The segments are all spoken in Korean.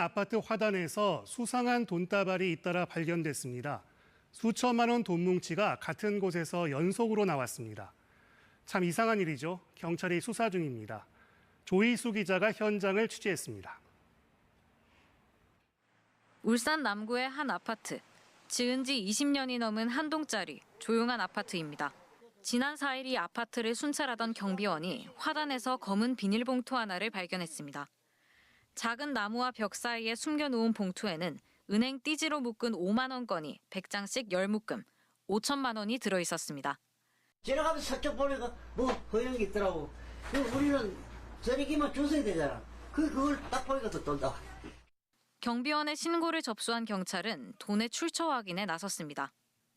아파트 화단에서 수상한 돈다발이 잇따라 발견됐습니다. 수천만 원 돈 뭉치가 같은 곳에서 연속으로 나왔습니다. 참 이상한 일이죠. 경찰이 수사 중입니다. 조희수 기자가 현장을 취재했습니다. 울산 남구의 한 아파트. 지은 지 20년이 넘은 한 동짜리 조용한 아파트입니다. 지난 4일 이 아파트를 순찰하던 경비원이 화단에서 검은 비닐봉투 하나를 발견했습니다. 작은 나무와 벽 사이에 숨겨놓은 봉투에는 은행 띠지로 묶은 5만 원권이 100장씩 10묶음, 5천만 원이 들어 있었습니다. 지나가면서 살짝 보니까 뭐 허연 게 있더라고. 그 우리는 저녁이면 주셔야 되잖아. 그, 그걸 딱 보니까 또 돈다. 경비원의 신고를 접수한 경찰은 돈의 출처 확인에 나섰습니다.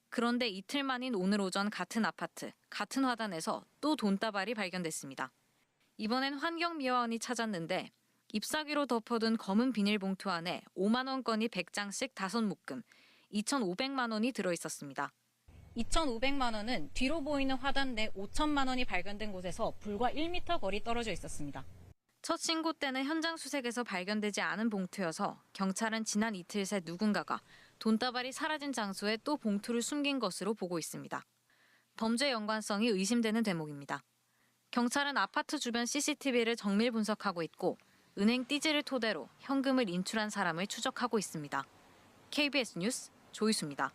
그런데 이틀 만인 오늘 오전 같은 아파트, 같은 화단에서 또 돈다발이 발견됐습니다. 이번엔 환경미화원이 찾았는데 잎사귀로 덮어둔 검은 비닐봉투 안에 5만 원권이 100장씩 5묶음, 2,500만 원이 들어 있었습니다. 2,500만 원은 뒤로 보이는 화단 내 5천만 원이 발견된 곳에서 불과 1m 거리 떨어져 있었습니다. 첫 신고 때는 현장 수색에서 발견되지 않은 봉투여서 경찰은 지난 이틀 새 누군가가 돈다발이 사라진 장소에 또 봉투를 숨긴 것으로 보고 있습니다. 범죄 연관성이 의심되는 대목입니다. 경찰은 아파트 주변 CCTV를 정밀 분석하고 있고 은행 띠지를 토대로 현금을 인출한 사람을 추적하고 있습니다. KBS 뉴스 조이수입니다.